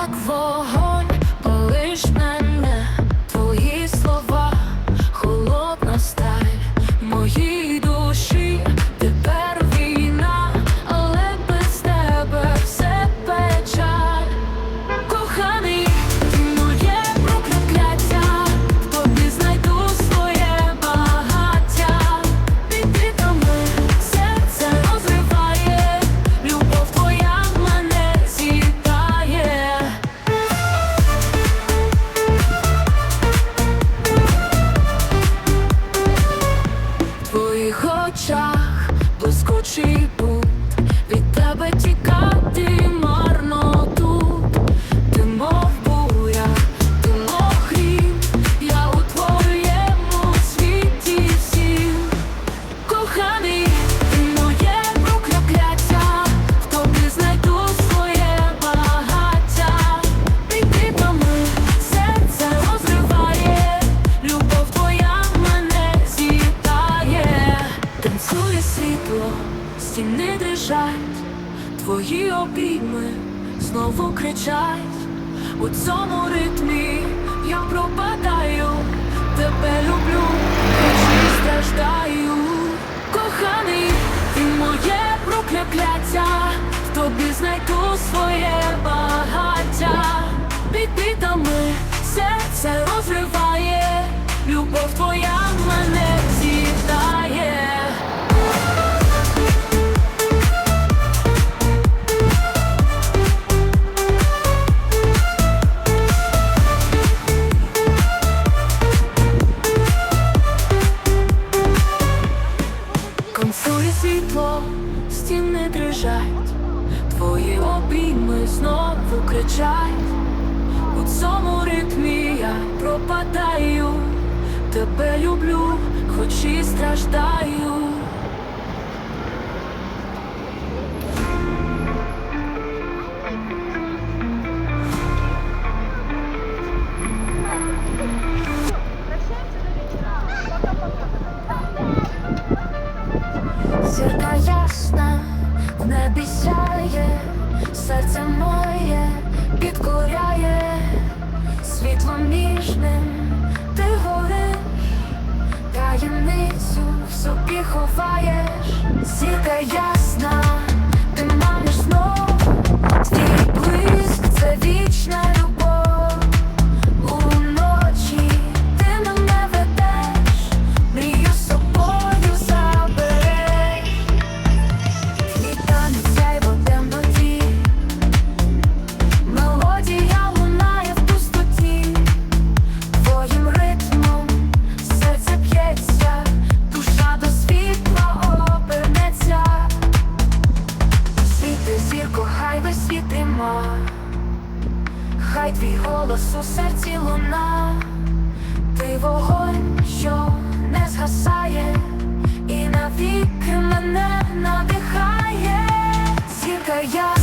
rock for home. Очах. Блискучий пут від тебе тікати стіни дрижать, твої обійми знову кричать. У цьому ритмі я пропадаю, тебе люблю, і страждаю. Коханий, ти моє прокляття, в тобі знайду своє багаття. Під бітами серце розриває, любов твоя стіни дрижать, твої обійми знову кричать. У цьому ритмі я пропадаю, тебе люблю, хоч і страждаю. Сяє, серце моє підкоряє, світлом ніжним ти гориш, таємницю в собі ховаєш, зірка ясна, світ хай твій голос у серці луна, ти вогонь, що не згасає, і навіки мене надихає, зірка я.